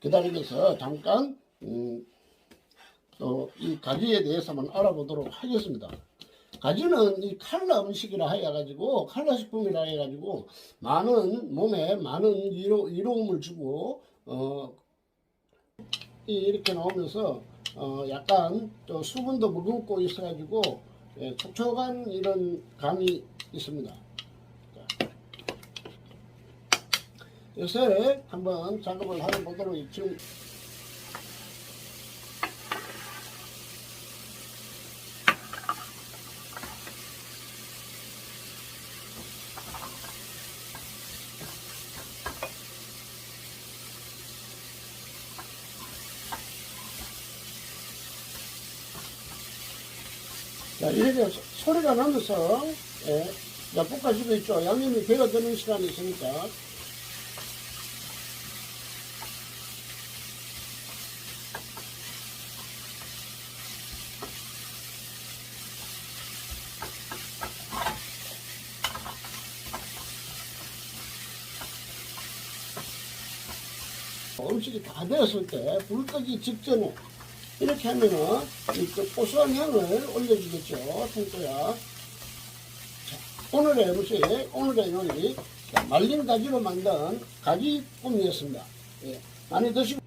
기다리면서 잠깐 음, 또이 가지에 대해서만 알아보도록 하겠습니다. 가지는 이 칼라 음식이라 해가지고 칼라 식품이라 해가지고 많은 몸에 많은 이로, 이로움을 주고 어 이- 이렇게 나오면서 어 약간 또 수분도 머금고 있어가지고 예, 촉촉한 이런 감이 있습니다. 요새 한번 작업을 해보도록 지금 자, 이렇게 소- 소리가 나면서, 예, 자, 볶아지고 있죠. 양념이 배가 되는 시간이 있으니까. 음식이 다 되었을 때, 불 끄기 직전에, 이렇게 하면은, 이그 고소한 향을 올려주겠죠. 통조야. 자, 오늘의 음식, 오늘의 요리, 자, 말린 가지로 만든 가지 꿈이었습니다. 예, 많이 드시고.